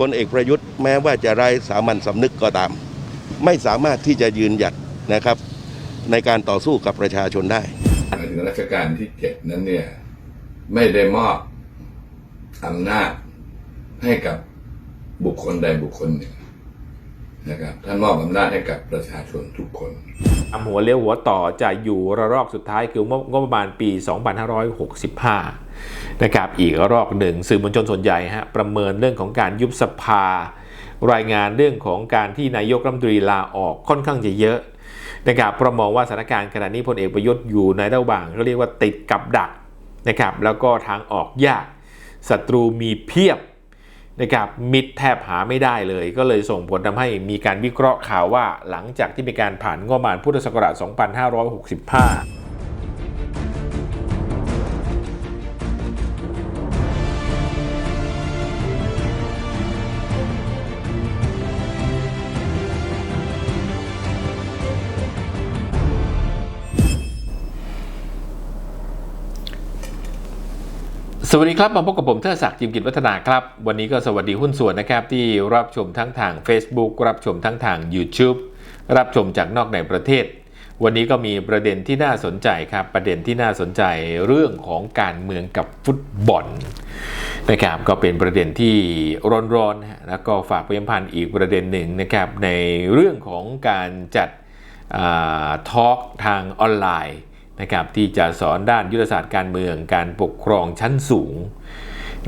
พลเอกประยุทธ์แม้ว่าจะไร้สามัญสำนึกก็ตาม ไม่สามารถที่จะยืนหยัดนะครับ ในการต่อสู้กับประชาชนได้ถึงรัชกาลที่เจ็ดนั้นเนี่ยไม่ได้มอบอำนาจให้กับบุคคลใดบุคคลหนึ่งนะครับท่านมอบอำนาจให้กับประชาชนทุกคน อำหัวเลี้ยวหัวต่อจะอยู่ระลอกสุดท้ายคืองบประมาณปี 2565 นะครับ อีกระลอกหนึ่งสื่อมวลชนส่วนใหญ่ฮะประเมินเรื่องของการยุบสภา รายงานเรื่องของการที่นายกรัฐมนตรีลาออกค่อนข้างจะเยอะนะครับเพราะมองว่าสถานการณ์ขณะนี้พลเอกประยุทธ์อยู่ในระหว่างเขาเรียกว่าติดกับดักนะครับแล้วก็ทางออกยากศัตรูมีเพียบ นะครับมิดแทบหาไม่ได้เลย ก็เลยส่งผลทำให้มีการวิเคราะห์ข่าวว่า หลังจากที่มีการผ่านงบประมาณพุทธศักราช 2565 สวัสดีครับ มาพบกับผมเทิดศักดิ์จิมกิจวัฒนาครับ วันนี้ก็สวัสดีหุ้นส่วนนะครับที่รับชมทั้งทาง Facebook รับชมทั้งทาง YouTube รับชมจากนอกในประเทศ วันนี้ก็มีประเด็นที่น่าสนใจครับ ประเด็นที่น่าสนใจเรื่องของการเมืองกับฟุตบอลนะครับก็เป็นประเด็นที่ร้อนๆนะแล้วก็ฝากประชาสัมพันอีกประเด็นหนึ่งนะครับในเรื่องของการจัดทอล์กทางออนไลน์ นะครับที่จะสอนด้านยุทธศาสตร์การเมืองการปกครองชั้นสูง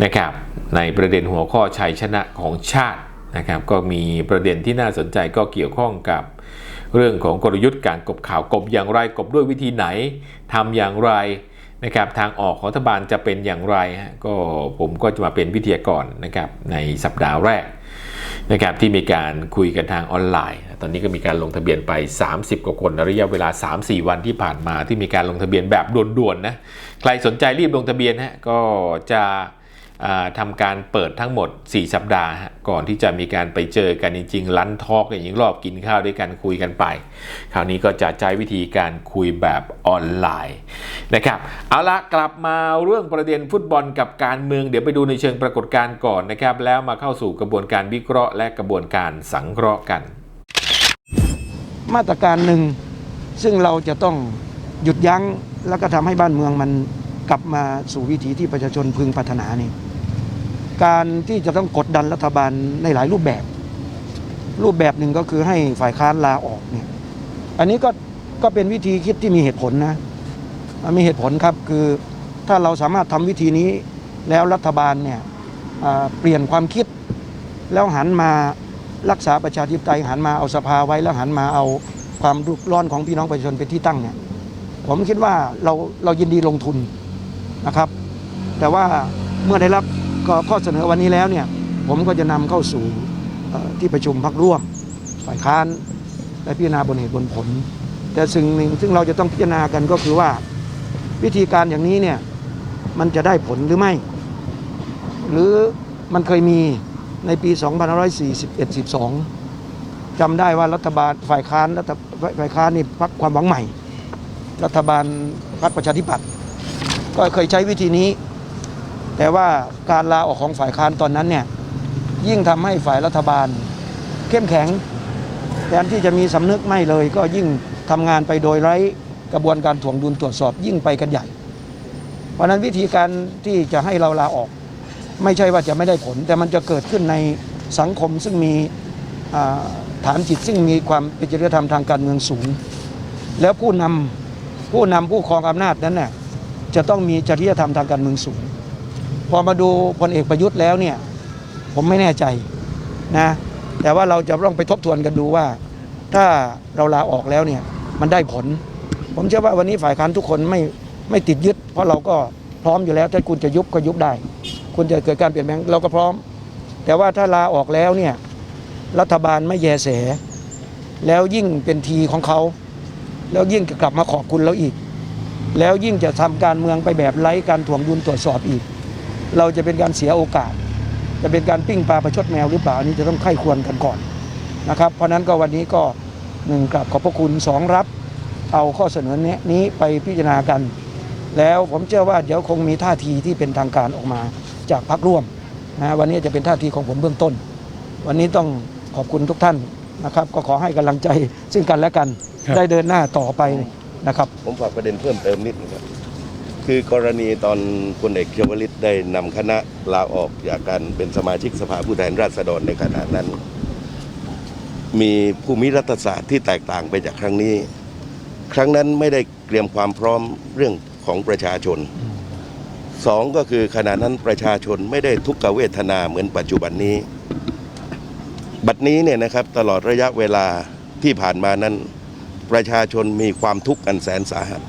นะครับในประเด็นหัวข้อชัยชนะของชาตินะครับก็มีประเด็นที่น่าสนใจก็เกี่ยวข้องกับเรื่องของกลยุทธ์การกบข่าวกบอย่างไรกบด้วยวิธีไหนทำอย่างไรนะครับทางออกของรัฐบาลจะเป็นอย่างไรฮะก็ผมก็จะมาเป็นวิทยากรนะครับในสัปดาห์แรก นะครับที่มีการคุยกันทางออนไลน์ ตอนนี้ก็มีการลงทะเบียนไป 30 กว่าคนในระยะเวลา 3-4 วันที่ผ่านมาที่มีการลงทะเบียนแบบด่วนๆนะใครสนใจรีบลงทะเบียนฮะก็จะ ทำการเปิดทั้งหมด 4 สัปดาห์ ก่อนที่จะมีการไปเจอกันจริงๆลันทอกอย่างนี้รอบกินข้าวด้วยกันคุยกันไป คราวนี้ก็จะใช้วิธีการคุยแบบออนไลน์นะครับเอาละกลับมาเรื่องประเด็นฟุตบอลกับการเมือง เดี๋ยวไปดูในเชิงปรากฏการณ์ก่อนนะครับ แล้วมาเข้าสู่กระบวนการวิเคราะห์ และกระบวนการสังเคราะห์กัน มาตรการหนึ่งซึ่งเราจะต้องหยุดยั้งแล้วก็ทำให้บ้านเมืองมันกลับมาสู่วิถีที่ประชาชนพึงปรารถนานี่ การที่จะต้องกดดันรัฐบาลในหลายรูปแบบ รูปแบบหนึ่งก็คือให้ฝ่ายค้านลาออกเนี่ย อันนี้ก็ก็เป็นวิธีคิดที่มีเหตุผลนะมันมีเหตุผลครับคือถ้าเราสามารถทำวิธีนี้แล้วรัฐบาลเนี่ยเปลี่ยนความคิด แล้วหันมารักษาประชาธิปไตยหันมาเอาสภาไว้แล้วหันมาเอาความรุกร้อนของพี่น้องประชาชนเป็นที่ตั้งเนี่ยผมคิดว่าเราเรายินดีลงทุนนะครับ แต่ว่าเมื่อได้รับ ข้อเสนอวันนี้แล้วเนี่ยผมก็จะนำเข้าสู่ที่ประชุมพักร่วมฝ่ายค้านและพิจารณาบนเหตุบนผล แต่สิ่งหนึ่งซึ่งเราจะต้องพิจารณากันก็คือว่า วิธีการอย่างนี้เนี่ยมันจะได้ผลหรือไม่ หรือมันเคยมีในปี 2541 12จำได้ว่ารัฐบาลฝ่ายค้านรัฐฝ่ายค้านนี่พักความหวังใหม่ รัฐบาลพรรคประชาธิปัตย์ก็เคยใช้วิธีนี้ แต่ว่าการลาออกของฝ่ายค้านตอนนั้นเนี่ยยิ่งทำให้ฝ่ายรัฐบาล เข้มแข็งแทนที่จะมีสำนึกไม่เลย ก็ยิ่งทำงานไปโดยไร้กระบวนการถ่วงดุลตรวจสอบยิ่งไปกันใหญ่ เพราะนั้นวิธีการที่จะให้เราลาออก ไม่ใช่ว่าจะไม่ได้ผล แต่มันจะเกิดขึ้นในสังคมซึ่งมีฐานจิตซึ่งมีความเป็นจริยธรรมทางการเมืองสูง แล้วผู้นำผู้นำผู้ครองอำนาจนั้นน่ะจะต้องมีจริยธรรมทางการเมืองสูง พอมาดูพลเอกประยุทธ์แล้วเนี่ยผมไม่แน่ใจนะแต่ว่าเราจะต้องไปทบทวนกันดูว่า ถ้าเราลาออกแล้วเนี่ยมันได้ผล ผมเชื่อว่าวันนี้ฝ่ายค้านทุกคนไม่ไม่ติดยึด เพราะเราก็พร้อมอยู่แล้ว ถ้าคุณจะยุบก็ยุบได้ คุณจะเกิดการเปลี่ยนแปลงเราก็พร้อม แต่ว่าถ้าลาออกแล้วเนี่ยรัฐบาลไม่แยแส แล้วยิ่งเป็นทีของเขา แล้วยิ่งจะกลับมาขอบคุณเราอีก แล้วยิ่งจะทำการเมืองไปแบบไร้การถ่วงดุลตรวจสอบอีก เราจะเป็นการเสียโอกาส จะเป็นการปิ้งปลาประชดแมวหรือเปล่าอันนี้จะต้องไข้ควรกันก่อนนะครับ เพราะฉะนั้นก็วันนี้ก็หนึ่งกราบขอบพระคุณสองรับ เอาข้อเสนอแนะนี้ไปพิจารณากัน แล้วผมเชื่อว่าเดี๋ยวคงมีท่าทีที่เป็นทางการออกมาจากพักร่วมนะวันนี้จะเป็นท่าทีของผมเบื้องต้น วันนี้ต้องขอบคุณทุกท่านนะครับ ก็ขอให้กำลังใจซึ่งกันและกันได้เดินหน้าต่อไปนะครับ ผมฝากประเด็นเพิ่มเติมนิดนึงครับ คือกรณีตอนพลเอกเชวลิตได้นำคณะลาออกจากการเป็นสมาชิกสภาผู้แทนราษฎรในขณะนั้น มีภูมิรัฐศาสตร์ที่แตกต่างไปจากครั้งนี้ ครั้งนั้นไม่ได้เตรียมความพร้อมเรื่องของประชาชนสองก็คือขณะนั้นประชาชนไม่ได้ทุกขเวทนาเหมือนปัจจุบันนี้ บัดนี้เนี่ยนะครับตลอดระยะเวลาที่ผ่านมานั้น ประชาชนมีความทุกข์อันแสนสาหัส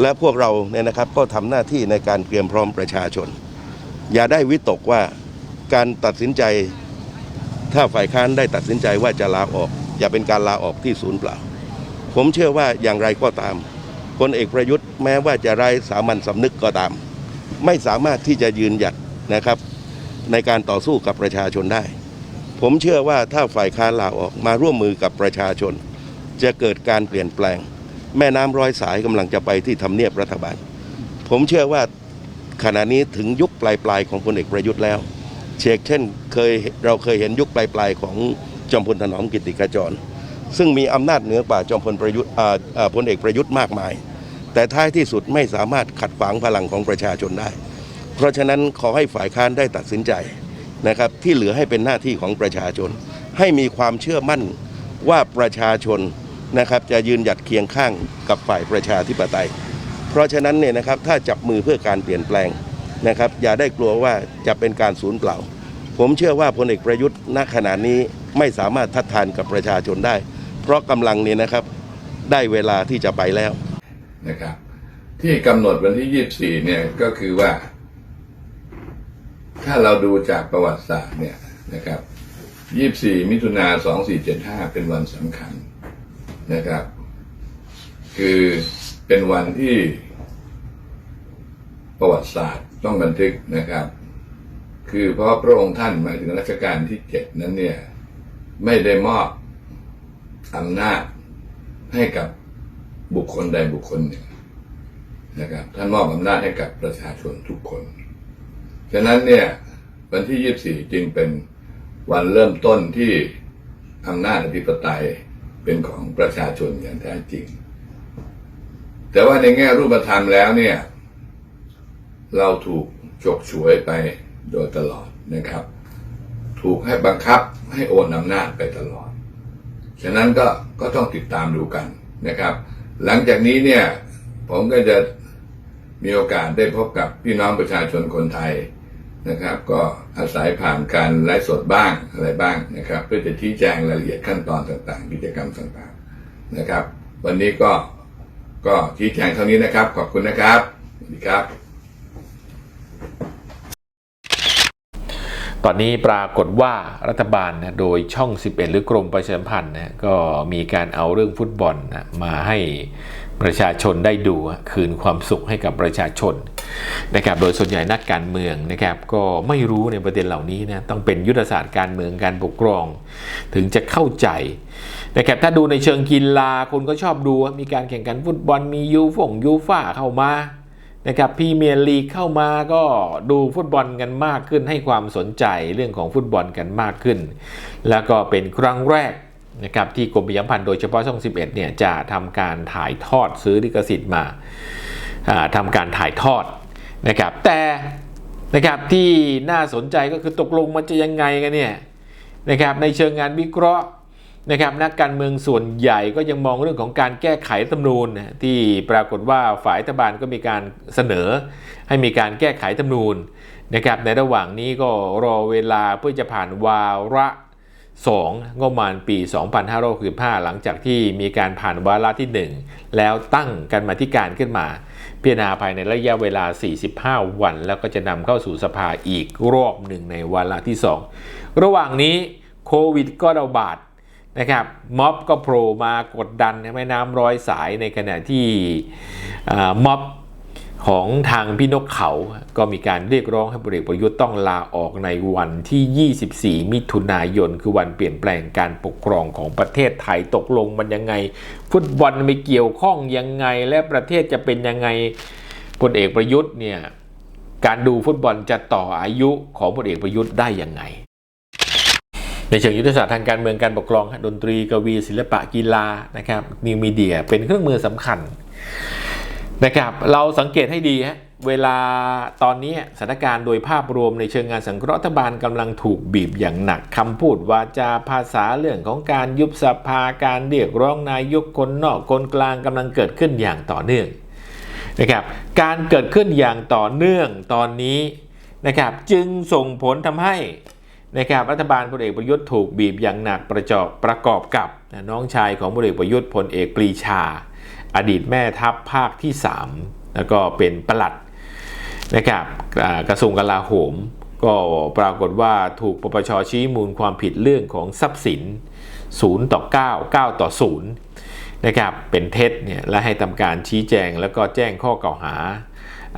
และพวกเราเนี่ยนะครับก็ทำหน้าที่ในการเตรียมพร้อมประชาชน อย่าได้วิตกว่าการตัดสินใจ ถ้าฝ่ายค้านได้ตัดสินใจว่าจะลาออก อย่าเป็นการลาออกที่ศูนย์เปล่า ผมเชื่อว่าอย่างไรก็ตามพลเอกประยุทธ์แม้ว่าจะไร้สามัญสำนึกก็ตาม ไม่สามารถที่จะยืนหยัดนะครับ ในการต่อสู้กับประชาชนได้ ผมเชื่อว่าถ้าฝ่ายค้านลาออกมาร่วมมือกับประชาชน จะเกิดการเปลี่ยนแปลง แม่น้ำร้อยสายกำลังจะไปที่ทำเนียบรัฐบาล ผมเชื่อว่าขณะนี้ถึงยุคปลายๆของพลเอกประยุทธ์แล้ว เชกเช่นเคยเราเคยเห็นยุคปลายๆของจอมพลถนอมกิติขจร ซึ่งมีอำนาจเหนือกว่าจอมพลประยุทธ์พลเอกประยุทธ์มากมาย แต่ท้ายที่สุดไม่สามารถขัดขวางพลังของประชาชนได้ เพราะฉะนั้นขอให้ฝ่ายค้านได้ตัดสินใจนะครับที่เหลือให้เป็นหน้าที่ของประชาชน ให้มีความเชื่อมั่นว่าประชาชน นะครับจะยืนหยัดเคียงข้างกับฝ่ายประชาธิปไตย เพราะฉะนั้นเนี่ยนะครับถ้าจับมือเพื่อการเปลี่ยนแปลงนะครับอย่าได้กลัวว่าจะเป็นการสูญเปล่า ผมเชื่อว่าพลเอกประยุทธ์ณขณะนี้ไม่สามารถทัดทานกับประชาชนได้ เพราะกำลังเนี่ยนะครับได้เวลาที่จะไปแล้วนะครับที่กำหนดวันที่ยี่สี่เนี่ยก็คือว่า ถ้าเราดูจากประวัติศาสตร์เนี่ยนะครับยี่สี่มิถุนาสองสี่เจ็ดห้าเป็นวันสำคัญ นะครับ คือเป็นวันที่ประวัติศาสตร์ต้องบันทึกนะครับ คือเพราะพระองค์ท่านหมายถึงรัชกาลที่เจ็ดนั้นเนี่ย ไม่ได้มอบอำนาจให้กับบุคคลใดบุคคลหนึ่งนะครับท่านมอบอำนาจให้กับประชาชนทุกคน ฉะนั้นเนี่ยวันที่ 24 จึงเป็นวันเริ่มต้นที่อำนาจอธิปไตย เป็นของประชาชนอย่างแท้จริง แต่ว่าในแง่รูปธรรมแล้วเนี่ย เราถูกฉกฉวยไปโดยตลอดนะครับ ถูกให้บังคับให้โอนอำนาจไปตลอด ฉะนั้นก็ก็ต้องติดตามดูกันนะครับ หลังจากนี้เนี่ยผมก็จะมีโอกาสได้พบกับพี่น้องประชาชนคนไทย นะครับ ก็อาศัยผ่านการไลฟ์สดบ้างอะไรบ้างนะครับ เพื่อจะชี้แจงรายละเอียดขั้นตอนต่างๆ กิจกรรมต่างๆนะครับ วันนี้ก็ก็ชี้แจงเท่านี้นะครับ ขอบคุณนะครับสวัสดีครับ ตอนนี้ปรากฏว่ารัฐบาลนะโดยช่อง 11 หรือกรมประชาสัมพันธ์นะก็มีการเอาเรื่องฟุตบอลนะมาให้ ประชาชนได้ดูคืนความสุขให้กับประชาชนนะครับโดยส่วนใหญ่นักการเมืองนะครับก็ไม่รู้ในประเด็นเหล่านี้นะต้องเป็นยุทธศาสตร์การเมืองการปกครอง ถึงจะเข้าใจนะครับถ้าดูในเชิงกีฬาคนก็ชอบดูมีการแข่งขันฟุตบอลมียูฟ่งยูฟ่าเข้ามานะครับพรีเมียร์ลีกเข้ามาก็ดูฟุตบอลกันมากขึ้นให้ความสนใจเรื่องของฟุตบอลกันมากขึ้น แล้วก็เป็นครั้งแรก นะครับที่กรมประชาสัมพันธ์โดยเฉพาะช่อง 11 เนี่ยจะทำการถ่ายทอดซื้อลิขสิทธิ์มาอ่าทำการถ่ายทอดนะครับแต่นะครับที่น่าสนใจก็คือตกลงมันจะยังไงกันเนี่ยนะครับในเชิงงานวิเคราะห์นะครับนักการเมืองส่วนใหญ่ก็ยังมองเรื่องของการแก้ไขรัฐธรรมนูญนะที่ปรากฏว่าฝ่ายรัฐบาลก็มีการเสนอ ให้มีการแก้ไขรัฐธรรมนูญนะครับในระหว่างนี้ก็รอเวลาเพื่อจะผ่านวาระ 2 งบประมาณปี 2565 หลังจากที่มีการผ่านวาระที่ 1 แล้วตั้งกันมาธิการขึ้นมา พิจารณาภายในระยะเวลา 45 วัน แล้วก็จะนำเข้าสู่สภาอีกรอบหนึ่งในวาระที่ 2 ระหว่างนี้โควิดก็ระบาดนะครับม็อบก็โผล่มากดดันแม่น้ำร้อยสายในขณะที่ม็อบ ของทางพี่นกเขา ก็มีการเรียกร้องให้พลเอกประยุทธ์ต้องลาออกในวันที่ 24 มิถุนายน คือวันเปลี่ยนแปลงการปกครองของประเทศไทยตกลงมันยังไง ฟุตบอลไม่เกี่ยวข้องยังไงและประเทศจะเป็นยังไงพลเอกประยุทธ์เนี่ยการดูฟุตบอลจะต่ออายุของพลเอกประยุทธ์ได้ยังไง ในเชิงยุทธศาสตร์ทางการเมืองการปกครองดนตรีกวีศิลปะกีฬานะครับนิวมีเดียเป็นเครื่องมือสำคัญ นะครับเราสังเกตให้ดีฮะเวลาตอนนี้สถานการณ์โดยภาพรวมในเชิงงานสังเคราะห์รัฐบาลกำลังถูกบีบอย่างหนักคำพูดวาจาภาษาเรื่องของการยุบสภาการเรียกร้องนายกคนนอกคนกลางกำลังเกิดขึ้นอย่างต่อเนื่องนะครับการเกิดขึ้นอย่างต่อเนื่องตอนนี้นะครับจึงส่งผลทำให้นะครับรัฐบาลพลเอกประยุทธ์ถูกบีบอย่างหนักประจอบประกอบกับน้องชายของพลเอกประยุทธ์พลเอกปรีชา อดีตแม่ทัพภาคที่ 3 แล้วก็เป็นประหลัดนะครับกระทรวงกลาโหม ก็ปรากฏว่าถูกปปชชี้มูลความผิดเรื่องของทรัพย์สิน 0 ต่อ 9 9 ต่อ 0 นะครับ เป็นเท็จเนี่ยและให้ทำการชี้แจงแล้วก็แจ้งข้อกล่าวหา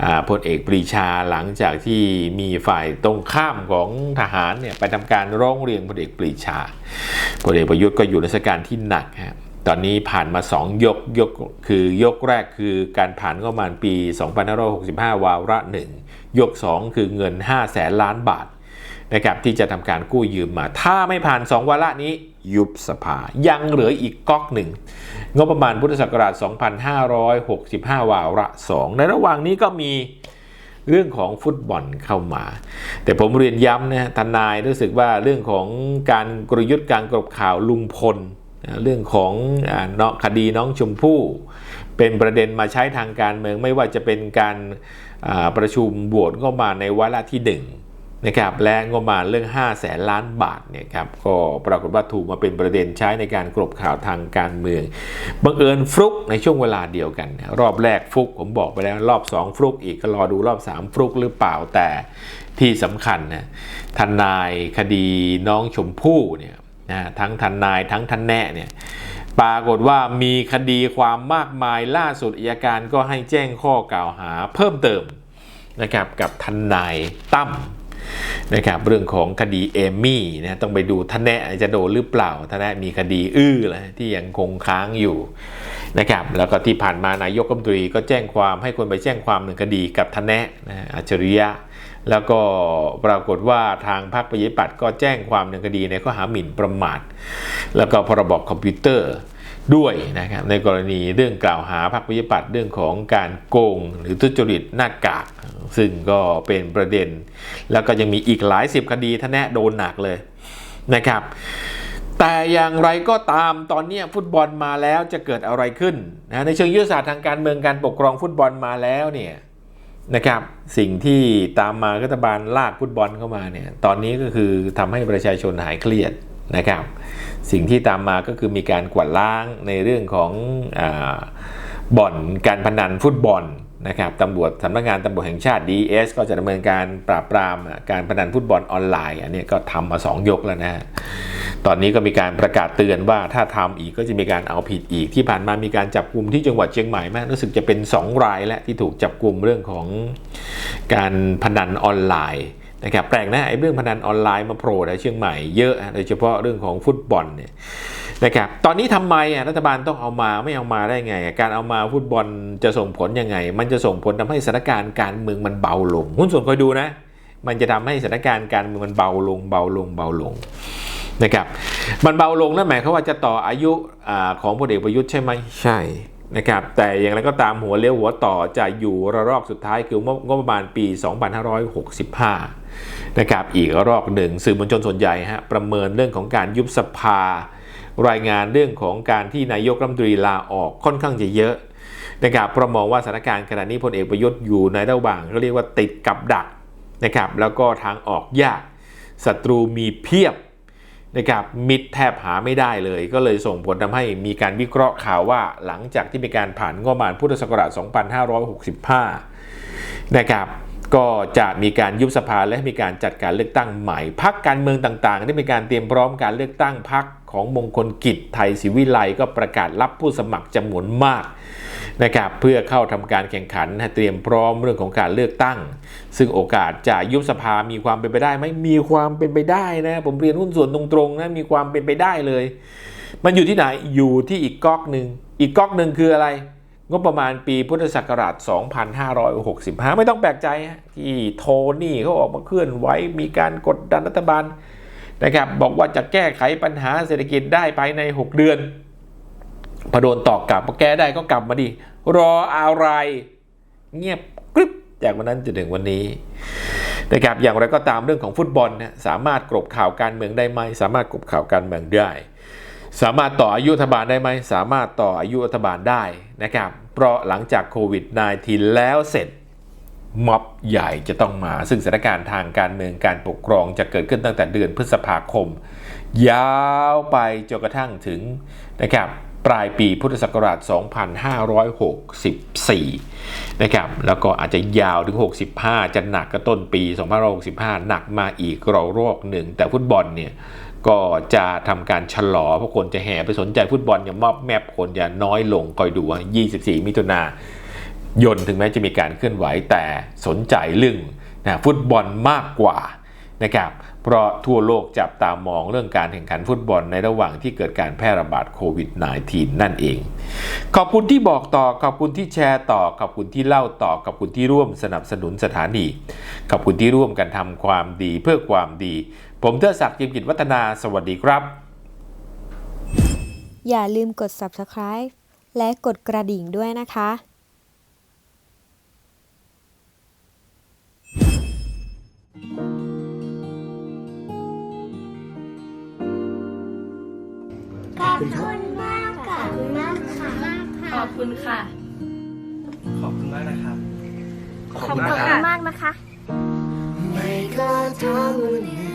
อ่าพลเอกปรีชาหลังจากที่มีฝ่ายตรงข้ามของทหารเนี่ยไปทำการร้องเรียนพลเอกปรีชาพลเอกประยุทธ์ก็อยู่ในสถานการณ์ที่หนักฮะ ตอนนี้ผ่านมา 2 ยกยกคือยกแรกคือการผ่านงบประมาณปี 2565 วาระหนึ่งยก 2 คือเงิน 5 แสนล้านบาทนะครับที่จะทำการกู้ยืมมา ถ้าไม่ผ่าน 2 วาระนี้ยุบสภา ยังเหลืออีกก๊อกหนึ่ง งบประมาณพุทธศักราช 2565 วาระ 2 ในระหว่างนี้ก็มีเรื่องของฟุตบอลเข้ามา แต่ผมเรียนย้ำนะทนายรู้สึกว่าเรื่องของการกลยุทธ์การกรบข่าวลุงพล เรื่องของเนาะคดีน้องชมพู่ เป็นประเด็นมาใช้ทางการเมืองไม่ว่าจะเป็นการประชุมโหวตก็มาในวาระที่หนึ่งนะครับและงบประมาณเรื่อง 5 0 0แสนล้านบาทเนี่ยครับก็ปรากฏว่าถูกมาเป็นประเด็นใช้ในการกลบข่าวทางการเมืองบังเอิญฟลุกในช่วงเวลาเดียวกัน รอบแรกฟลุกผมบอกไปแล้วรอบ 2 ฟลุกอีกก็รอดูรอบ 3 ฟลุกหรือเปล่าแต่ที่สำคัญนะทนายคดีน้องชมพู่เนี่ย นะทั้งทนนายทั้งทนแน่เนี่ยปรากฏว่ามีคดีความมากมายล่าสุดอัยการก็ให้แจ้งข้อกล่าวหาเพิ่มเติมนะครับกับทนนายตั้มนะครับเรื่องของคดีเอมี่นะต้องไปดูทนแนะจะโดนหรือเปล่าทนแนะมีคดีอื้อเลยที่ยังคงค้างอยู่นะครับแล้วก็ที่ผ่านมานายกรัฐมนตรีก็แจ้งความให้คนไปแจ้งความหนึ่งคดีกับทนแนะนะอัจฉริยะ แล้วก็ปรากฏว่าทางพรรคประชาธิปัตย์ก็แจ้งความหนึ่งคดีในข้อหาหมิ่นประมาท แล้วก็พรบคอมพิวเตอร์ด้วยนะครับในกรณีเรื่องกล่าวหาพรรคประชาธิปัตย์เรื่องของการโกง หรือทุจริตหน้ากาก ซึ่งก็เป็นประเด็น แล้วก็ยังมีอีกหลายสิบคดีท่านแนะโดนหนักเลยนะครับ แต่อย่างไรก็ตามตอนนี้ฟุตบอลมาแล้วจะเกิดอะไรขึ้นนะในเชิงยุทธศาสตร์ทางการเมืองการปกครองฟุตบอลมาแล้วเนี่ย นะครับสิ่งที่ตามมารัฐบาลลากฟุตบอลเข้ามาเนี่ยตอนนี้ก็คือทำให้ประชาชนหายเครียดนะครับ สิ่งที่ตามมาก็คือมีการกวาดล้างในเรื่องของอบ่อนการพนันฟุตบอล นะครับตำรวจสำนักงานตำรวจแห่งชาติ DS ก็จะดำเนินการปราบปรามการพนันฟุตบอลออนไลน์ อันนี้ก็ทำมา 2 ยกแล้วนะ ตอนนี้ก็มีการประกาศเตือนว่าถ้าทำอีกก็จะมีการเอาผิดอีกที่ผ่านมามีการจับกลุ่มที่จังหวัดเชียงใหม่มากรู้สึกจะเป็น 2 รายแล้วที่ถูกจับกลุ่มเรื่องของการพนันออนไลน์นะครับแปลกนะไอ้เรื่องพนันออนไลน์มาโผล่ในเชียงใหม่เยอะโดยเฉพาะเรื่องของฟุตบอลเนี่ย นะครับตอนนี้ทำไมอะรัฐบาลต้องเอามาไม่เอามาได้ไง การเอามาฟุตบอลจะส่งผลยังไง มันจะส่งผลทำให้สถานการณ์การเมืองมันเบาลงหุ้นส่วนคอยดูนะ มันจะทำให้สถานการณ์การเมืองมันเบาลงเบาลงเบาลงนะครับมันเบาลงนั่นหมายความว่าจะต่ออายุอของพลเอกประยุทธ์ใช่ไหมใช่นะครับแต่อย่างไรก็ตามหัวเลี้ยวหัวต่อจะอยู่ระลอกสุดท้ายคืองบประมาณปี 2565นะครับอีกรอบหนึ่งสื่อมวลชนส่วนใหญ่ฮะประเมินเรื่องของการยุบสภา รายงานเรื่องของการที่นายกรัฐมนตรีลาออกค่อนข้างจะเยอะนะครับเพราะมองว่าสถานการณ์ขณะนี้พลเอกประยุทธ์อยู่ในระหว่างเขาเรียกว่าติดกับดักนะครับแล้วก็ทางออกยากศัตรูมีเพียบนะครับมิดแทบหาไม่ได้เลย ก็เลยส่งผลทำให้มีการวิเคราะห์ข่าวว่า หลังจากที่มีการผ่านงบประมาณพุทธศักราช 2565 นะครับ ก็จะมีการยุบสภาและมีการจัดการเลือกตั้งใหม่ พักการเมืองต่างๆ ได้มีการเตรียมพร้อมการเลือกตั้งพักของมงคลกิจไทยศิวิไลก็ประกาศรับผู้สมัครจำนวนมากนะครับเพื่อเข้าทำการแข่งขันเตรียมพร้อมเรื่องของการเลือกตั้ง ซึ่งโอกาสจะยุบสภามีความเป็นไปได้ไหมมีความเป็นไปได้นะผมเรียนหุ้นส่วนตรงๆนะมีความเป็นไปได้เลย มันอยู่ที่ไหนอยู่ที่อีกก๊อกหนึ่งอีกก๊อกหนึ่งคืออะไร งบประมาณปีพุทธศักราช 2565 ไม่ต้องแปลกใจที่โทนี่เขาออกมาเคลื่อนไหวมีการกดดันรัฐบาลนะครับบอกว่าจะแก้ไขปัญหาเศรษฐกิจได้ภายใน 6 เดือนพอโดนตอบกลับพอแก้ได้ก็กลับมาดิ รออะไร เงียบกริบจากวันนั้นจนถึงวันนี้นะครับอย่างไรก็ตามเรื่องของฟุตบอลนี่ยสามารถกลบข่าวการเมืองได้ไหม สามารถกลบข่าวการเมืองได้ สามารถต่ออายุรัฐบาลได้ไหม สามารถต่ออายุรัฐบาลได้นะครับ เพราะหลังจากโควิด -19 แล้วเสร็จม็อบใหญ่จะต้องมา ซึ่งสถานการณ์ทางการเมืองการปกครองจะเกิดขึ้นตั้งแต่เดือนพฤษภาคม ยาวไปจนกระทั่งถึงนะครับปลายปีพุทธศักราช 2564 นะครับ แล้วก็อาจจะยาวถึง 65 จะหนักก็ต้นปี 2565 หนักมาอีกระรอกหนึ่ง แต่ฟุตบอลเนี่ย ก็จะทำการชะลอเพราะคนจะแห่ไปสนใจฟุตบอลอย่างมอบแมพคนจะน้อยลงคอยดูว่า 24 มิถุนายนถึงแม้จะมีการเคลื่อนไหวแต่สนใจเรื่องนะฟุตบอลมากกว่านะครับเพราะทั่วโลกจับตามองเรื่องการแข่งขันฟุตบอลในระหว่างที่เกิดการแพร่ระบาดโควิด -19 นั่นเอง ขอบคุณที่บอกต่อ ขอบคุณที่แชร์ต่อ ขอบคุณที่เล่าต่อ ขอบคุณที่ร่วมสนับสนุนสถานี ขอบคุณที่ร่วมกันทำความดีเพื่อความดี ผมเทอศักดิ์จิมกิจวัฒนาสวัสดีครับ อย่าลืมกด subscribe และกดกระดิ่งด้วยนะคะขอบคุณมากค่ะขอบคุณมากค่ะขอบคุณค่ะ ขอบคุณมากนะครับ ขอบคุณมากนะคะไม่ก็ท้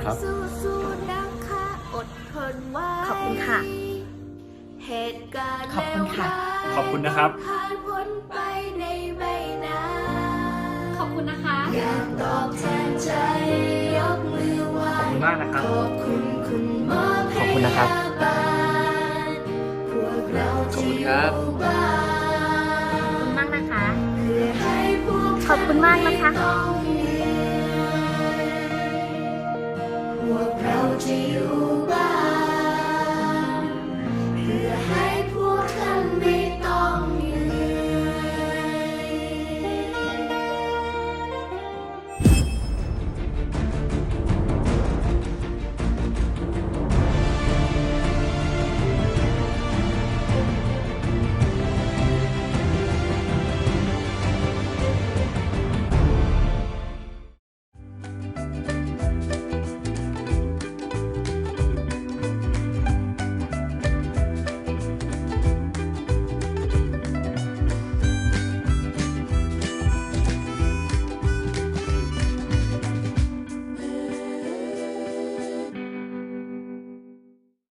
คุณครับ สู้ๆนะคะอดทนไว้ขอบคุณค่ะ เหตุการณ์ขอบคุณค่ะเลวร้ายขอบคุณนะครับ ผ่านพ้นไปในไม่นานขอบคุณนะคะออยากตอบแทนใจ ยกมือไหว้ขอบคุณมากนะครับ ขอบคุณคุณหมอพขอบคุณนะครับ ยาบาลพวกเราขอบคุที่ณอครับยู่บ้านมากนะคะเพื่อให้พวกขอบคุณมากนะคะต้องเห Pro Prontiúba.